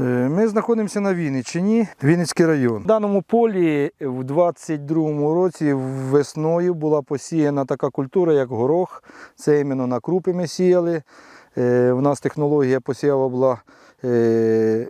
Е, Ми знаходимося на Вінниччині, Вінницький район. В даному полі в 22-му році весною була посіяна така культура, як горох. Це іменно на крупи ми сіяли. Е, У нас технологія посіву була е,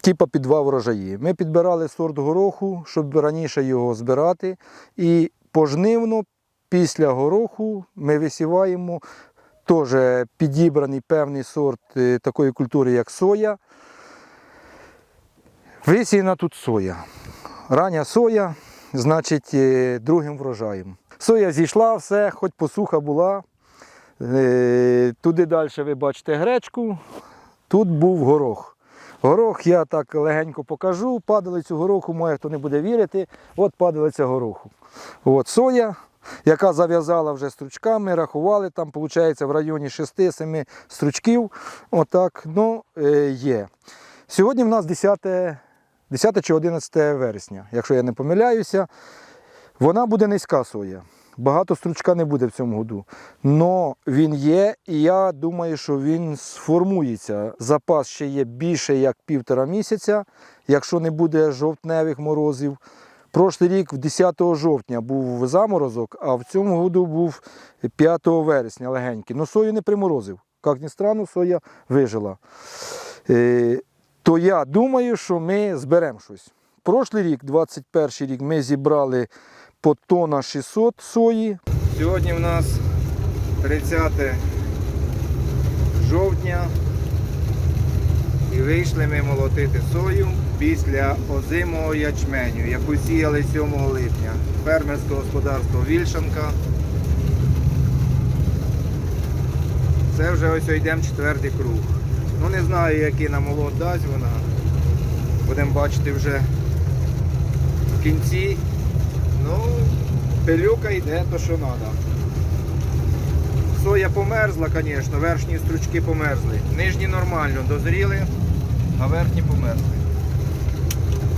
типа під два врожаї. Ми підбирали сорт гороху, щоб раніше його збирати. І пожнивно після гороху ми висіваємо теж підібраний певний сорт е, такої культури, як соя. Висіяна тут соя. Рання соя, значить, е, другим врожаєм. Соя зійшла, все, хоч посуха була. Е, Туди далі ви бачите гречку, тут був горох. Горох я так легенько покажу. Падалицю гороху, моє хто не буде вірити, от падалиця гороху. От соя, яка зав'язала вже стручками, рахували, там виходить в районі 6-7 стручків. Отак, ну, е, є. Сьогодні в нас 10, 10 чи 11 вересня, якщо я не помиляюся. Вона буде низька соя. Багато стручка не буде в цьому году. Но він є, і я думаю, що він сформується. Запас ще є більше як півтора місяця, якщо не буде жовтневих морозів. Прошлий рік, 10 жовтня, був заморозок, а в цьому году був 5 вересня легенький. Но сою не приморозив. Як ні странно, соя вижила. То я думаю, що ми зберемо щось. Прошлий рік, 21 рік, ми зібрали по тона 600 сої. Сьогодні в нас 30 жовтня. І вийшли ми молотити сою після озимого ячменю, яку сіяли 7 липня. Фермерське господарство Вільшанка. Це вже ось йдемо четвертий круг. Ну не знаю, який нам молот дасть вона. Будемо бачити вже в кінці. Ну, пилюка йде то, що треба. Соя померзла, звісно, верхні стручки померзли. Нижні нормально дозріли, а верхні померзли.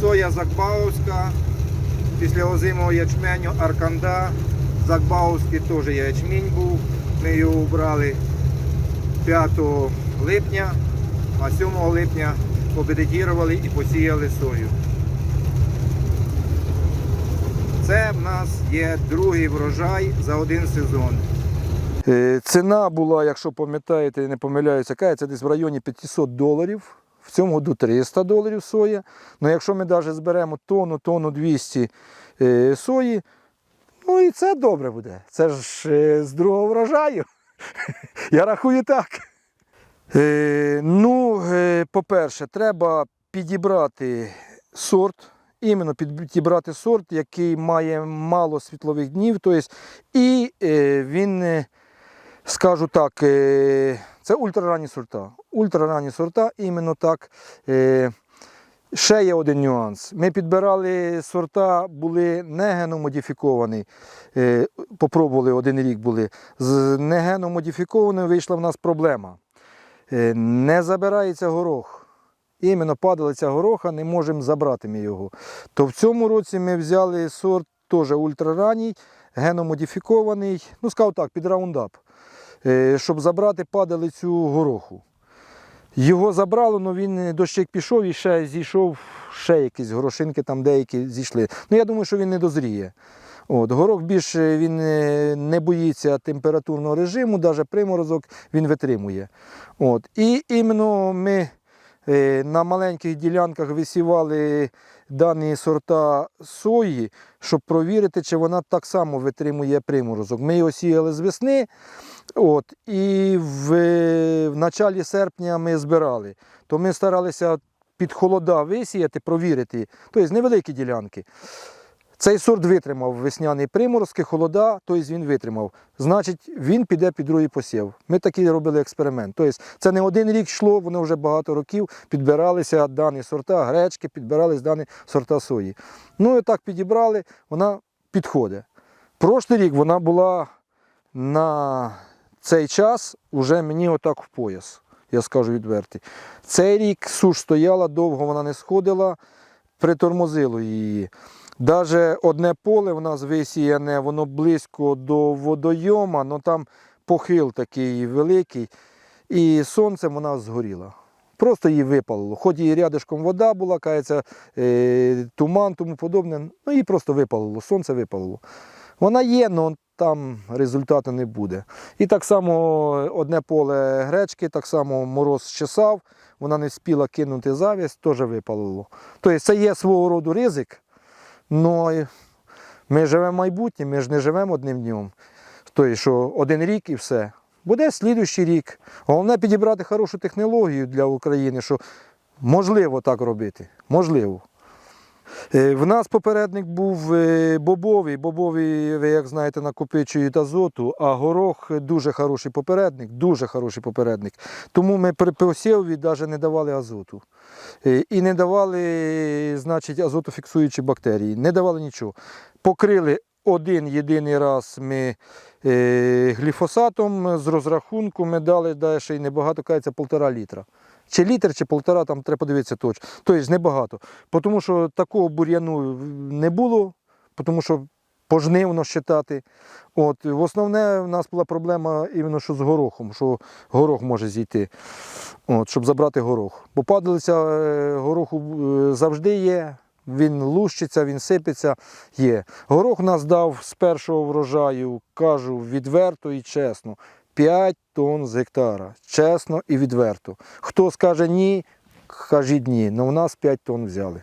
Соя Закбаувська, після озимого ячменю Арканда. Закбаувський теж ячмінь був. Ми його убрали 5 липня, а 7 липня обедитірували і посіяли сою. Це в нас є другий врожай за один сезон. Е, Ціна була, якщо пам'ятаєте, не помиляюся, яка це десь в районі 500 доларів. В цьому году 300 доларів соя. Ну якщо ми навіть зберемо тонну, тонну 200 е, сої, ну і це добре буде. Це ж е, з другого врожаю. Я рахую так. Е, ну, е, по-перше, треба підібрати сорт. Іменно підібрати сорт, який має мало світлових днів. Тобто, і е, він, скажу так, це ультраранні сорта. Ультраранні сорта, іменно так. Ще є один нюанс. Ми підбирали сорта, були не геномодифіковані. Попробували один рік були. З негеномодифікованими вийшла в нас проблема. Е, не забирається горох. Іменно падалиця гороха, не можемо забрати ми його. То в цьому році ми взяли сорт теж ультраранній, геномодифікований, ну скажу так, під раундап, е, щоб забрати падалицю гороху. Його забрало, але він дощик пішов і ще зійшов, ще якісь горошинки там деякі зійшли. Ну я думаю, що він не дозріє. От, горох більше він е, не боїться температурного режиму, навіть приморозок він витримує. От. І іменно ми е, на маленьких ділянках висівали дані сорта сої, щоб провірити, чи вона так само витримує приморозок. Ми його сіяли з весни, от, і в, в началі серпня ми збирали. То ми старалися під холода висіяти, провірити, тобто невеликі ділянки. Цей сорт витримав весняний приморозки, холода, тобто він витримав. Значить, він піде під другий посів. Ми такий робили експеримент. Тобто це не один рік йшло, воно вже багато років підбиралися дані сорта гречки, підбирались дані сорта сої. Ну і так підібрали, вона підходить. Прошлий рік вона була на цей час уже мені отак в пояс, я скажу відверто. Цей рік суш стояла, довго вона не сходила, притормозило її. Навіть одне поле в нас висіяне, воно близько до водойома, але там похил такий великий, і сонцем вона згоріла. Просто її випалило. Хоч і рядишком вода була, кається, е, туман, тому подобне. Ну її просто випалило, сонце випалило. Вона є, але там результату не буде. І так само одне поле гречки, так само мороз чесав, вона не спіла кинути завість, теж випалило. Тобто це є свого роду ризик, але ми живемо майбутнім, ми ж не живемо одним днем. Тобто, що один рік і все. Буде слідуючий рік. Головне підібрати хорошу технологію для України, що можливо так робити. Можливо. Е, В нас попередник був е, бобовий. Бобовий, ви як знаєте, накопичують азоту, а горох дуже хороший попередник, дуже хороший попередник. Тому ми при посіві навіть не давали азоту. Е, І не давали, значить, азотофіксуючі бактерії. Не давали нічого. Покрили один єдиний раз ми гліфосатом з розрахунку ми дали ще й небагато, кажеться, полтора літра. Чи літр, чи полтора, там треба подивитися точно. Тобто небагато. Тому що такого бур'яну не було, тому що пожнивно щитати. От, в основне в нас була проблема іменно що з горохом, що горох може зійти, от, щоб забрати горох. Бо падалиця е, гороху е, завжди є, він лущиться, він сипеться, є. Горох нас дав з першого врожаю, кажу відверто і чесно, 5 тонн з гектара. Чесно і відверто. Хто скаже ні, кажіть ні. Ну, у нас 5 тонн взяли.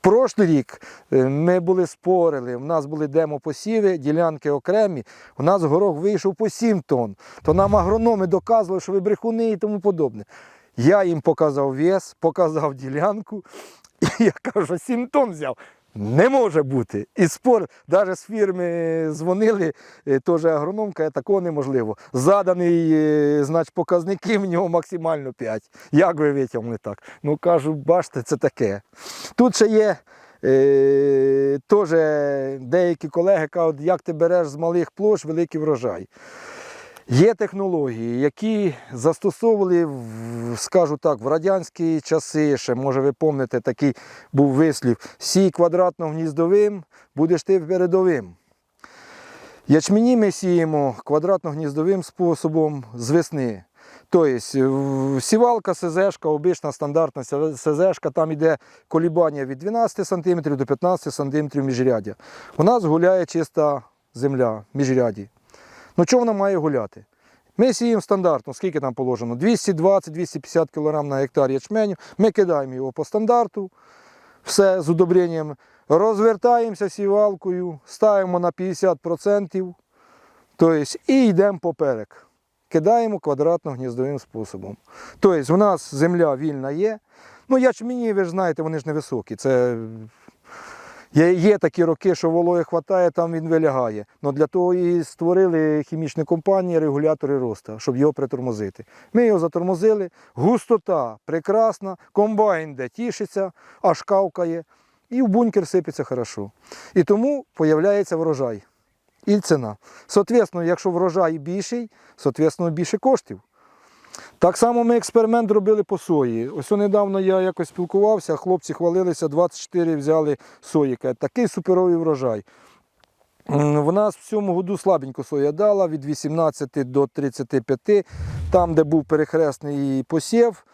Прошлий рік е, ми були спорили, у нас були демопосіви, ділянки окремі. У нас горох вийшов по 7 тонн. То нам агрономи доказували, що ви брехуни і тому подобне. Я їм показав вес, показав ділянку, і я кажу, 7 тонн взяв. Не може бути. І спор, навіть з фірми дзвонили, е, теж агроном такого неможливо. Заданий, е, значить, показники в нього максимально 5. Як ви витягнули так? Ну кажу, бачите, це таке. Тут ще є е, теж деякі колеги кажуть, як ти береш з малих площ великий врожай. Є технології, які застосовували, скажу так, в радянські часи, ще, може ви пам'ятаєте, такий був вислів, сій квадратно-гніздовим, будеш ти передовим. Ячмені ми сіємо квадратно-гніздовим способом з весни. Тобто сівалка СЗшка, обична стандартна СЗшка, там йде колібання від 12 см до 15 см міжряддя. У нас гуляє чиста земля міжряді. Ну чого вона має гуляти? Ми сіємо стандартно, скільки там положено? 220-250 кг на гектар ячменю. Ми кидаємо його по стандарту, все з удобренням. Розвертаємося сівалкою, ставимо на 50%, тобто, і йдемо поперек. Кидаємо квадратно-гніздовим способом. Тобто, у нас земля вільна є. Ну, ячмені, ви ж знаєте, вони ж невисокі. Це Є, такі роки, що вологи хватає, там він вилягає. Но для того і створили хімічні компанії, регулятори росту, щоб його притормозити. Ми його затормозили, густота прекрасна, комбайн де тішиться, аж кавкає, і в бункер сипеться хорошо. І тому з'являється врожай і ціна. Соответственно, якщо врожай більший, соответственно, більше коштів. Так само ми експеримент робили по сої. Ось недавно я якось спілкувався, хлопці хвалилися, 24 взяли сої. Такий суперовий врожай. В нас в цьому году слабенько соя дала від 18 до 35, там, де був перехресний посів.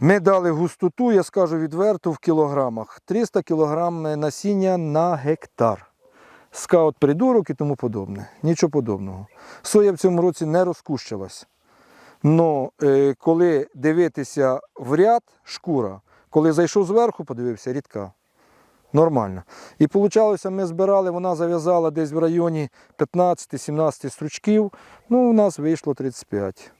Ми дали густоту, я скажу відверто, в кілограмах. 300 кг насіння на гектар. Скаут придурок і тому подобне. Нічого подобного. Соя в цьому році не розкущилась. Но е, коли дивитися в ряд, шкура, коли зайшов зверху, подивився, рідка. Нормально. І вийшло, ми збирали, вона зав'язала десь в районі 15-17 стручків. Ну, у нас вийшло 35.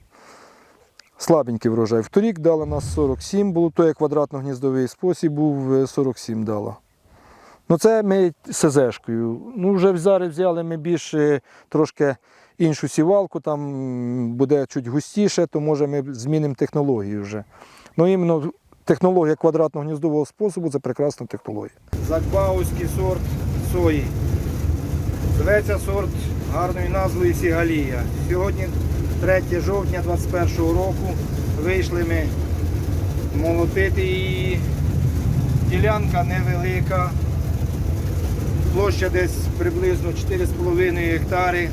Слабенький врожай. Вторік дала нас 47, було то як квадратно-гніздовий спосіб був е, 47 дала. Ну це ми СЗшкою. Ну, вже зараз взяли ми більш е, трошки іншу сівалку, там буде чуть густіше, то може ми змінимо технологію вже. Ну іменно технологія квадратного гніздового способу це прекрасна технологія. Закбаузький сорт сої. Зветься сорт гарною назвою Сігалія. Сьогодні 3 жовтня 2021 року вийшли ми молотити її. Ділянка невелика. Площа десь приблизно 4,5 гектари.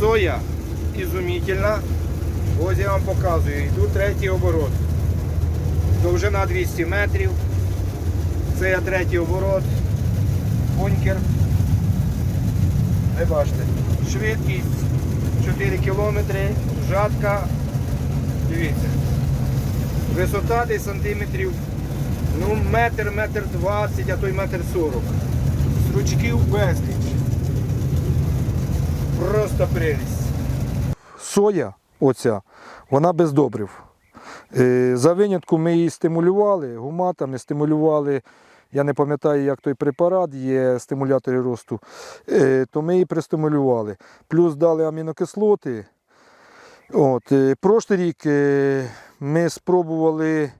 Соя ізумітельна. Ось я вам показую. Йду третій оборот. Довжина 200 метрів. Це я третій оборот. Бункер. Ви бачите. Швидкість 4 кілометри. Жатка. Дивіться. Висота десь сантиметрів. Ну, метр, метр двадцять, а то й метр сорок. Стручків безліч. Просто прелість. Соя, оця, вона без добрив. Е, За винятку ми її стимулювали, гуматами стимулювали. Я не пам'ятаю, як той препарат є, стимулятори росту, Е, то ми її пристимулювали. Плюс дали амінокислоти. От, е, прошлий рік ми спробували,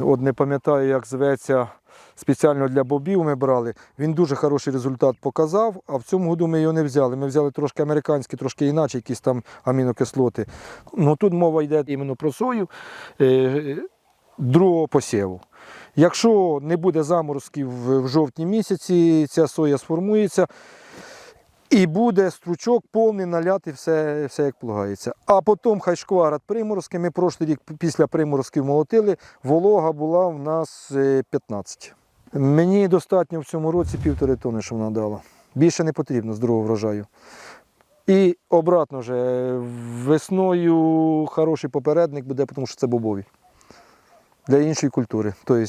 от не пам'ятаю, як зветься, спеціально для бобів ми брали. Він дуже хороший результат показав, а в цьому году ми його не взяли. Ми взяли трошки американські, трошки інакше, якісь там амінокислоти. Ну тут мова йде іменно про сою е, другого посіву. Якщо не буде заморозків в жовтні місяці, ця соя сформується. І буде стручок повний наляти все, все як полагається. А потім хай шкварать приморозки. Ми прошлий рік після приморозків молотили, волога була в нас е, 15. Мені достатньо в цьому році півтори тони, що вона дала. Більше не потрібно здорового врожаю. І обратно вже весною хороший попередник буде, тому що це бобові. Для іншої культури. Тобто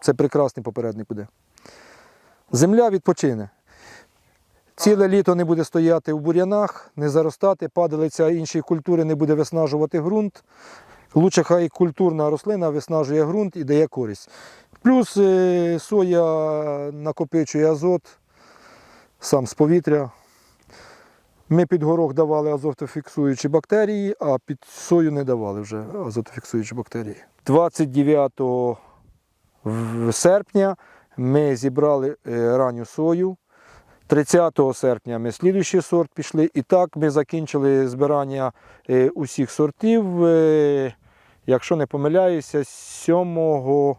це прекрасний попередник буде. Земля відпочине. Ціле літо не буде стояти в бур'янах, не заростати, падалиця іншої культури не буде виснажувати ґрунт. Лучше хай культурна рослина виснажує ґрунт і дає користь. Плюс е, соя накопичує азот сам з повітря. Ми під горох давали азотофіксуючі бактерії, а під сою не давали вже азотофіксуючі бактерії. 29 серпня ми зібрали е, ранню сою. 30 серпня ми слідуючий сорт пішли. І так ми закінчили збирання е, усіх сортів, е, якщо не помиляюся, 7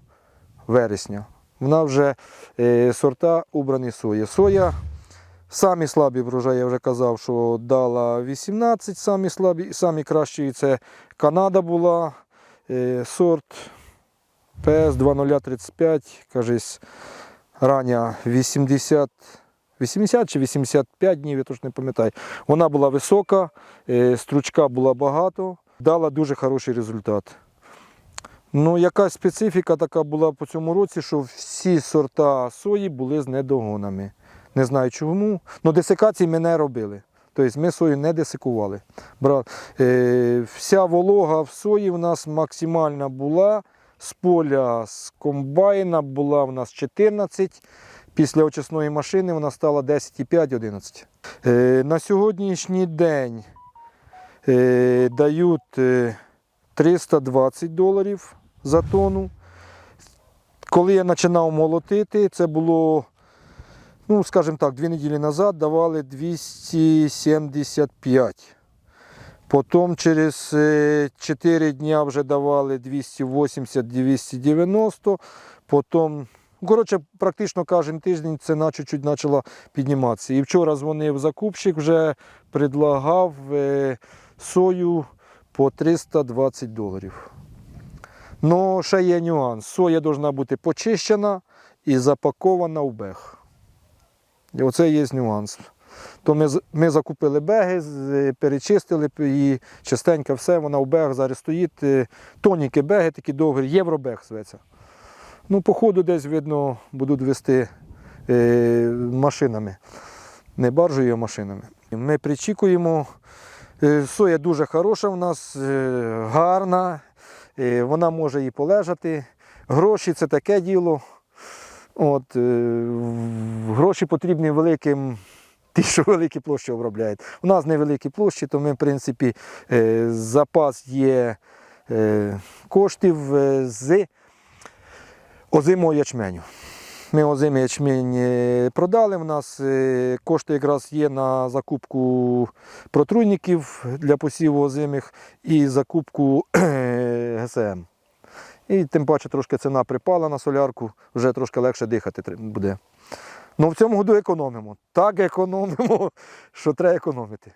вересня. Вона вже е, сорта убрані сої. Соя, самі слабі врожаї, я вже казав, що дала 18, самі слабі, самі кращі це Канада була, сорт ps 2035, кажись, рання 80. 80 чи 85 днів, я точно не пам'ятаю. Вона була висока, е, стручка була багато, дала дуже хороший результат. Ну, якась специфіка така була по цьому році, що всі сорта сої були з недогонами. Не знаю чому. Ну, десикації ми не робили. Тобто ми сою не десикували. Е, вся волога в сої в нас максимальна була. З поля з комбайна була в нас 14. Після очисної машини вона стала 10,5-11. Е, на сьогоднішній день е, дають е, 320 доларів за тонну. Коли я починав молотити, це було, ну, скажімо так, дві неділі назад давали 275. Потім через 4 дня вже давали 280-290. Потім, коротше, практично кожен тиждень ціна чуть-чуть почала підніматися. І вчора дзвонив закупщик, вже предлагав е, сою по 320 доларів. Ну, ще є нюанс. Соя повинна бути почищена і запакована в бег. І оце є нюанс. То ми, ми закупили беги, перечистили її частенько все, вона в бег зараз стоїть. е, Тоніки беги такі довгі, євробег зветься. Ну, по ходу десь, видно, будуть вести е, машинами. Не баржею, а машинами. Ми причікуємо. Е, Соя дуже хороша в нас, е, гарна, е, вона може і полежати. Гроші це таке діло. От, гроші потрібні великим, ті, що великі площі обробляють. У нас невеликі площі, то ми, в принципі, запас є коштів з озимого ячменю. Ми озимий ячмень е, продали. У нас е, кошти якраз є на закупку протруйників для посіву озимих і закупку ГСМ. І тим паче трошки ціна припала на солярку, вже трошки легше дихати буде. Ну в цьому году економимо. Так економимо, що треба економити.